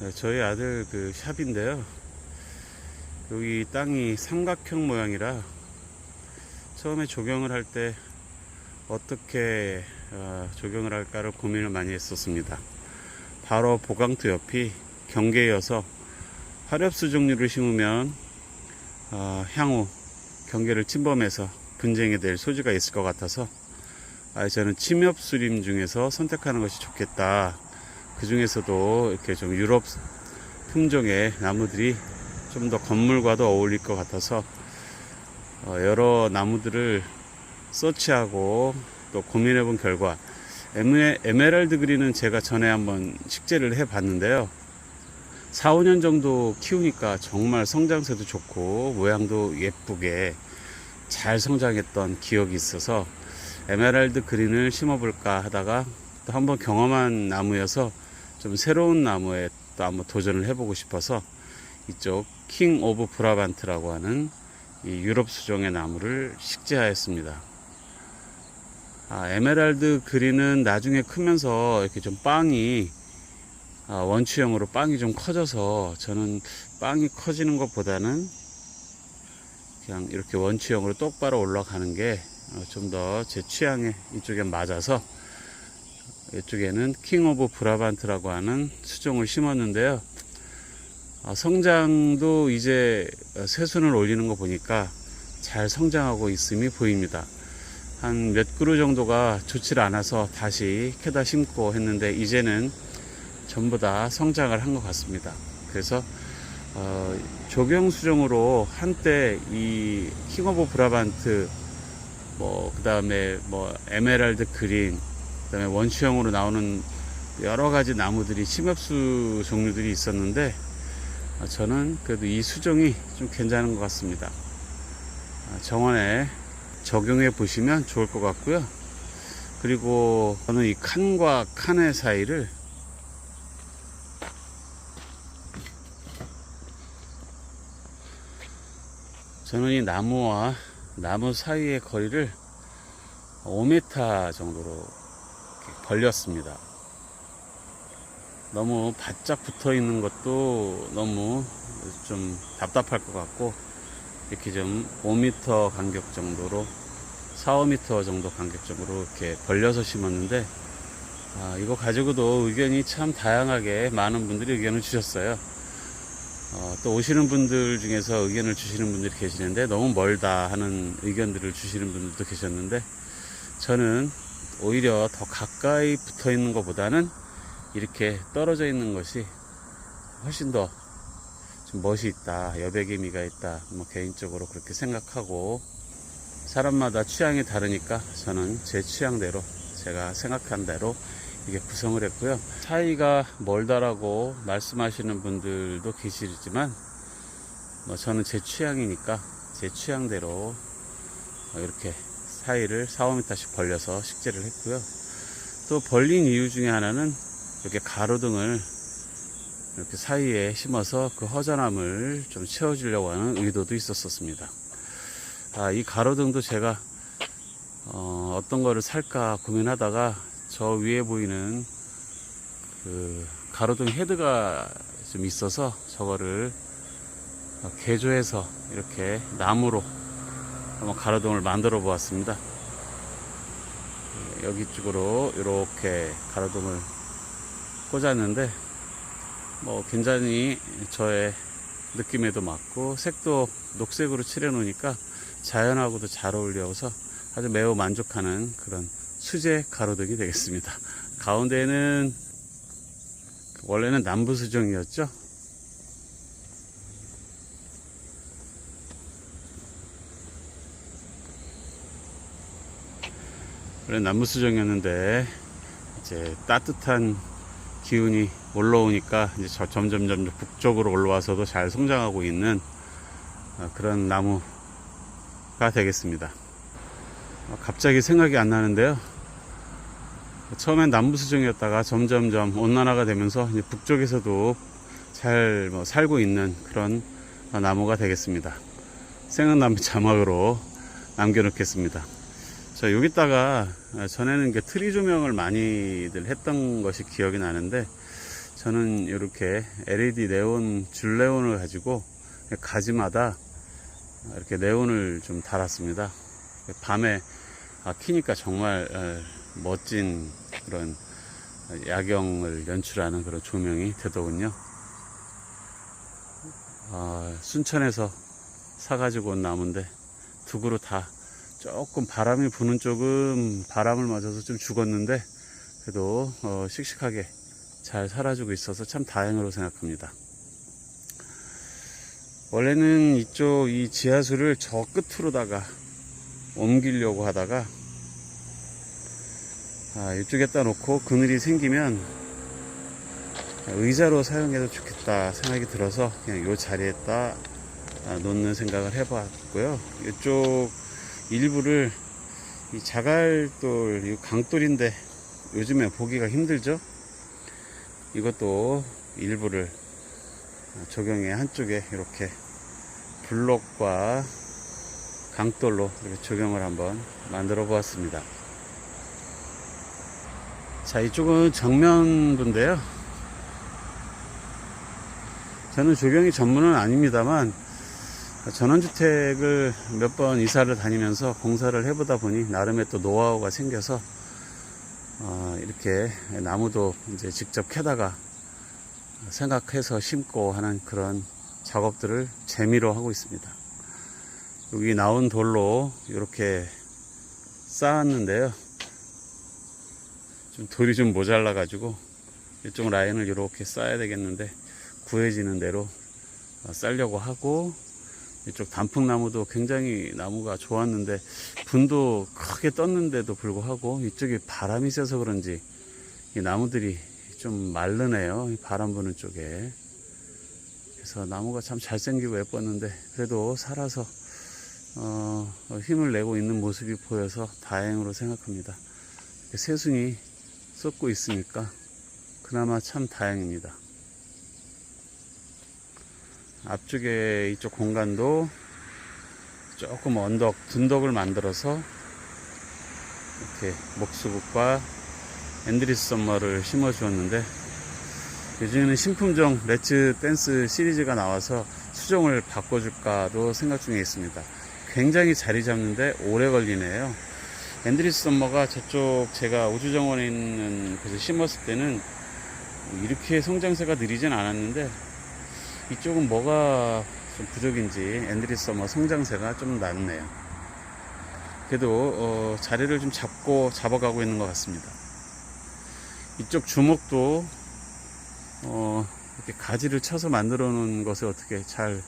네, 저희 아들 그 샵인데요. 여기 땅이 삼각형 모양이라 처음에 조경을 할 때 어떻게 어, 조경을 할까를 고민을 많이 했었습니다. 바로 보강토 옆이 경계여서 화렵수 종류를 심으면 어, 향후 경계를 침범해서 분쟁이 될 소지가 있을 것 같아서 아, 저는 침엽 수림 중에서 선택하는 것이 좋겠다. 그 중에서도 이렇게 좀 유럽 품종의 나무들이 좀 더 건물과도 어울릴 것 같아서 어, 여러 나무들을 서치하고 또 고민해 본 결과 에메, 에메랄드 그린은 제가 전에 한번 식재를 해 봤는데요. 4, 5년 정도 키우니까 정말 성장세도 좋고 모양도 예쁘게 잘 성장했던 기억이 있어서 에메랄드 그린을 심어볼까 하다가 또 한번 경험한 나무여서 좀 새로운 나무에 또 한번 도전을 해보고 싶어서 이쪽 킹 오브 브라반트라고 하는 이 유럽 수종의 나무를 식재하였습니다. 아, 에메랄드 그린은 나중에 크면서 이렇게 좀 빵이 아, 원추형으로 빵이 좀 커져서 저는 빵이 커지는 것보다는 그냥 이렇게 원추형으로 똑바로 올라가는 게 좀 더 제 취향에 이쪽에 맞아서 이쪽에는 킹 오브 브라반트라고 하는 수종을 심었는데요. 어, 성장도 이제 새순을 올리는 거 보니까 잘 성장하고 있음이 보입니다. 한 몇 그루 정도가 좋질 않아서 다시 캐다 심고 했는데 이제는 전부 다 성장을 한 것 같습니다. 그래서 어, 조경 수종으로 한때 이 킹 오브 브라반트 뭐 그 다음에 뭐 에메랄드 그린 그다음에 원추형으로 나오는 여러 가지 나무들이 침엽수 종류들이 있었는데 아, 저는 그래도 이 수종이 좀 괜찮은 것 같습니다. 아, 정원에 적용해 보시면 좋을 것 같고요. 그리고 저는 이 칸과 칸의 사이를 저는 이 나무와 나무 사이의 거리를 5m 정도로 이렇게 벌렸습니다. 너무 바짝 붙어 있는 것도 너무 좀 답답할 것 같고 이렇게 좀 5m 간격 정도로 4, 5m 정도 간격 정도로 이렇게 벌려서 심었는데 아, 이거 가지고도 의견이 참 다양하게 많은 분들이 의견을 주셨어요. 어, 또 오시는 분들 중에서 의견을 주시는 분들이 계시는데 너무 멀다 하는 의견들을 주시는 분들도 계셨는데 저는 오히려 더 가까이 붙어 있는 것보다는 이렇게 떨어져 있는 것이 훨씬 더 좀 멋이 있다, 여백의 미가 있다, 뭐 개인적으로 그렇게 생각하고 사람마다 취향이 다르니까 저는 제 취향대로 제가 생각한 대로 이게 구성을 했고요. 사이가 멀다라고 말씀하시는 분들도 계시지만 뭐 저는 제 취향이니까 제 취향대로 이렇게 사이를 4, 5m씩 벌려서 식재를 했고요. 또 벌린 이유 중에 하나는 이렇게 가로등을 이렇게 사이에 심어서 그 허전함을 좀 채워주려고 하는 의도도 있었었습니다. 아, 이 가로등도 제가 어, 어떤 거를 살까 고민하다가 저 위에 보이는 그 가로등 헤드가 좀 있어서 저거를 개조해서 이렇게 나무로 한번 가로등을 만들어 보았습니다. 여기 쪽으로 이렇게 가로등을 꽂았는데 뭐 굉장히 저의 느낌에도 맞고 색도 녹색으로 칠해 놓으니까 자연하고도 잘 어울려서 아주 매우 만족하는 그런 수제 가로등이 되겠습니다. 가운데는 원래는 남부 수정이었죠. 원래 남부 수정이었는데 이제 따뜻한 기운이 올라오니까 이제 저- 점점 점점 북쪽으로 올라와서도 잘 성장하고 있는 어, 그런 나무가 되겠습니다. 어, 갑자기 생각이 안 나는데요. 처음엔 남부 수정이었다가 점점점 온난화가 되면서 북쪽에서도 잘 뭐 살고 있는 그런 어, 나무가 되겠습니다. 생각나면 자막으로 남겨놓겠습니다. 자, 여기다가 아, 전에는 이게 트리 조명을 많이들 했던 것이 기억이 나는데 저는 이렇게 LED 네온 줄 네온을 가지고 가지마다 이렇게 네온을 좀 달았습니다. 밤에 아, 키니까 정말 에, 멋진 그런 야경을 연출하는 그런 조명이 되더군요. 아, 순천에서 사가지고 온 나무인데 두 그루 다 조금 바람이 부는 쪽은 바람을 맞아서 좀 죽었는데 그래도 어, 씩씩하게 잘 살아주고 있어서 참 다행으로 생각합니다. 원래는 이쪽 이 지하수를 저 끝으로다가 옮기려고 하다가 아, 이쪽에다 놓고 그늘이 생기면 의자로 사용해도 좋겠다 생각이 들어서 그냥 이 자리에다 아, 놓는 생각을 해봤고요. 이쪽 일부를 이 자갈돌, 이 강돌인데 요즘에 보기가 힘들죠? 이것도 일부를 조경의 한쪽에 이렇게 블록과 강돌로 이렇게 조경을 한번 만들어 보았습니다. 자, 이쪽은 정면부인데요. 저는 조경이 전문은 아닙니다만 전원주택을 몇 번 이사를 다니면서 공사를 해보다 보니 나름의 또 노하우가 생겨서 어, 이렇게 나무도 이제 직접 캐다가 생각해서 심고 하는 그런 작업들을 재미로 하고 있습니다. 여기 나온 돌로 이렇게 쌓았는데요. 좀 돌이 좀 모자라 가지고 이쪽 라인을 이렇게 쌓아야 되겠는데 구해지는 대로 어, 쌓려고 하고 이쪽 단풍나무도 굉장히 나무가 좋았는데 분도 크게 떴는데도 불구하고 이쪽에 바람이 세서 그런지 이 나무들이 좀 마르네요. 이 바람 부는 쪽에. 그래서 나무가 참 잘생기고 예뻤는데 그래도 살아서 어, 힘을 내고 있는 모습이 보여서 다행으로 생각합니다. 새순이 쏟고 있으니까 그나마 참 다행입니다. 앞쪽에 이쪽 공간도 조금 언덕, 둔덕을 만들어서 이렇게 목수국과 앤드리스 썸머를 심어 주었는데 요즘에는 신품종 레츠 댄스 시리즈가 나와서 수종을 바꿔줄까도 생각 중에 있습니다. 굉장히 자리 잡는데 오래 걸리네요. 앤드리스 썸머가 저쪽 제가 우주정원에 있는 곳에 심었을 때는 이렇게 성장세가 느리진 않았는데 이쪽은 뭐가 좀 부족인지 앤드리스 썸머 성장세가 좀 낮네요. 그래도 어, 자리를 좀 잡고 잡아가고 있는 것 같습니다. 이쪽 주먹도 어, 이렇게 가지를 쳐서 만들어 놓은 것을 어떻게 잘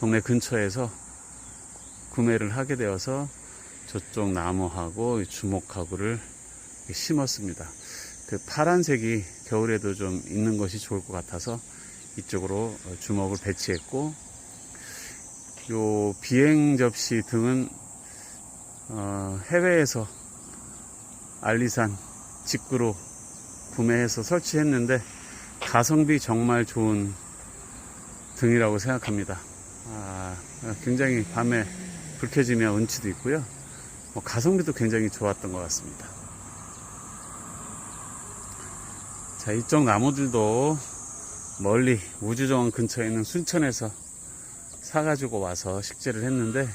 동네 근처에서 구매를 하게 되어서 저쪽 나무하고 이 주먹하고를 심었습니다. 그 파란색이 겨울에도 좀 있는 것이 좋을 것 같아서 이쪽으로 주먹을 배치했고 요 비행 접시 등은 어, 해외에서 알리산 직구로 구매해서 설치했는데 가성비 정말 좋은 등이라고 생각합니다. 아, 굉장히 밤에 불 켜지면 운치도 있고요. 뭐 가성비도 굉장히 좋았던 것 같습니다. 자, 이쪽 나무들도 멀리 우주정원 근처에 있는 순천에서 사가지고 와서 식재를 했는데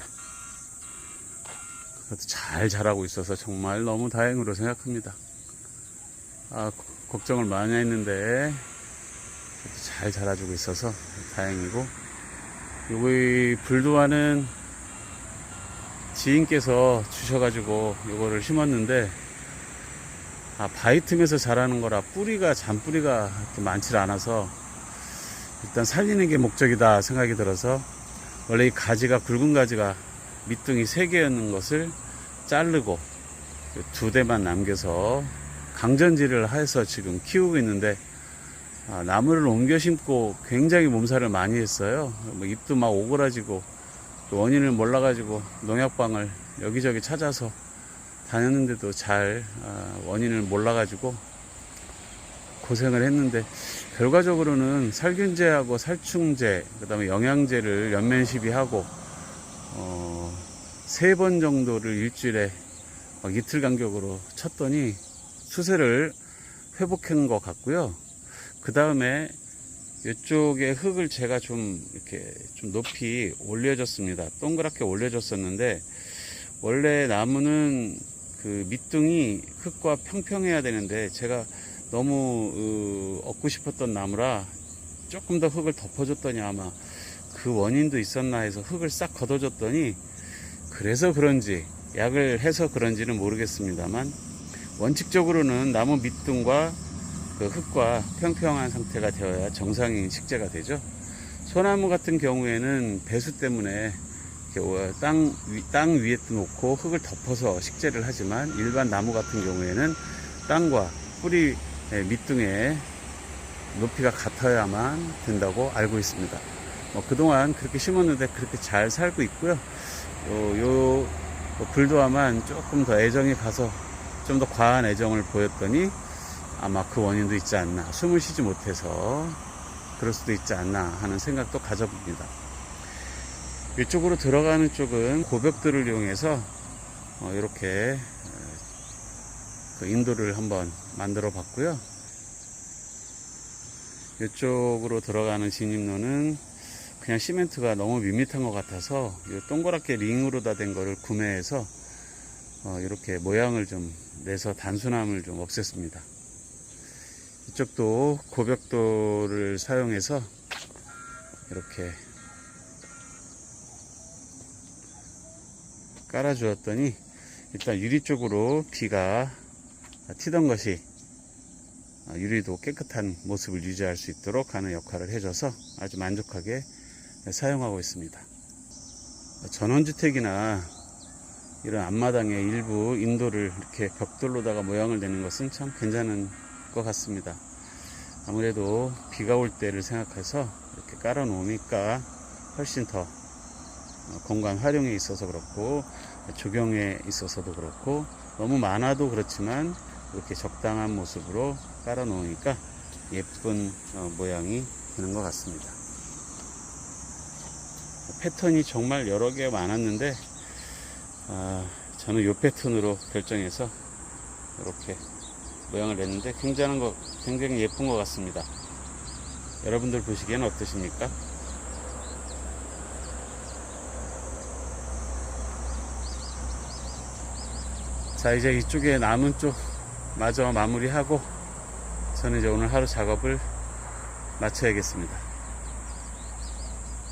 그것도 잘 자라고 있어서 정말 너무 다행으로 생각합니다. 아, 걱정을 많이 했는데 잘 자라주고 있어서 다행이고 요기 불도화는 지인께서 주셔가지고 요거를 심었는데 아, 바위 틈에서 자라는 거라 뿌리가 잔뿌리가 많지 않아서 일단 살리는 게 목적이다 생각이 들어서 원래 이 가지가 굵은 가지가 밑둥이 세 개였는 것을 자르고 두 대만 남겨서 강전지를 해서 지금 키우고 있는데 아, 나무를 옮겨 심고 굉장히 몸살을 많이 했어요. 뭐 잎도 막 오그라지고 그 원인을 몰라가지고 농약방을 여기저기 찾아서 다녔는데도 잘 아, 원인을 몰라가지고 고생을 했는데 결과적으로는 살균제하고 살충제 그다음에 영양제를 연면 시비하고 어, 세 번 정도를 일주일에 막 이틀 간격으로 쳤더니 수세를 회복한 것 같고요. 그 다음에 이쪽에 흙을 제가 좀 이렇게 좀 높이 올려줬습니다. 동그랗게 올려줬었는데 원래 나무는 그 밑둥이 흙과 평평해야 되는데 제가 너무 어, 얻고 싶었던 나무라 조금 더 흙을 덮어줬더니 아마 그 원인도 있었나 해서 흙을 싹 걷어줬더니 그래서 그런지 약을 해서 그런지는 모르겠습니다만 원칙적으로는 나무 밑둥과 그 흙과 평평한 상태가 되어야 정상인 식재가 되죠. 소나무 같은 경우에는 배수 때문에 땅, 위- 땅 위에 놓고 흙을 덮어서 식재를 하지만 일반 나무 같은 경우에는 땅과 뿌리 밑둥의 높이가 같아야만 된다고 알고 있습니다. 뭐 그동안 그렇게 심었는데 그렇게 잘 살고 있고요. 요, 요 불도화만 조금 더 애정이 가서 좀 더 과한 애정을 보였더니 아마 그 원인도 있지 않나. 숨을 쉬지 못해서 그럴 수도 있지 않나 하는 생각도 가져봅니다. 이쪽으로 들어가는 쪽은 고벽들을 이용해서 어, 이렇게 그 인도를 한번 만들어 봤고요. 이쪽으로 들어가는 진입로는 그냥 시멘트가 너무 밋밋한 것 같아서 이 동그랗게 링으로 다 된 거를 구매해서 어, 이렇게 모양을 좀 내서 단순함을 좀 없앴습니다. 이쪽도 고벽돌을 사용해서 이렇게 깔아주었더니 일단 유리 쪽으로 비가 튀던 것이 어, 유리도 깨끗한 모습을 유지할 수 있도록 하는 역할을 해줘서 아주 만족하게 사용하고 있습니다. 전원주택이나 이런 앞마당의 일부 인도를 이렇게 벽돌로다가 모양을 내는 것은 참 괜찮은 것 같습니다. 아무래도 비가 올 때를 생각해서 이렇게 깔아 놓으니까 훨씬 더 어, 공간 활용에 있어서 그렇고 조경에 있어서도 그렇고 너무 많아도 그렇지만 이렇게 적당한 모습으로 깔아 놓으니까 예쁜 어, 모양이 되는 것 같습니다. 패턴이 정말 여러 개가 많았는데 아, 저는 이 패턴으로 결정해서 이렇게 모양을 냈는데 굉장한 거, 굉장히 예쁜 것 같습니다. 여러분들 보시기에는 어떠십니까? 자, 이제 이쪽에 남은 쪽 마저 마무리하고 저는 이제 오늘 하루 작업을 마쳐야겠습니다.